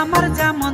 আমার যেমন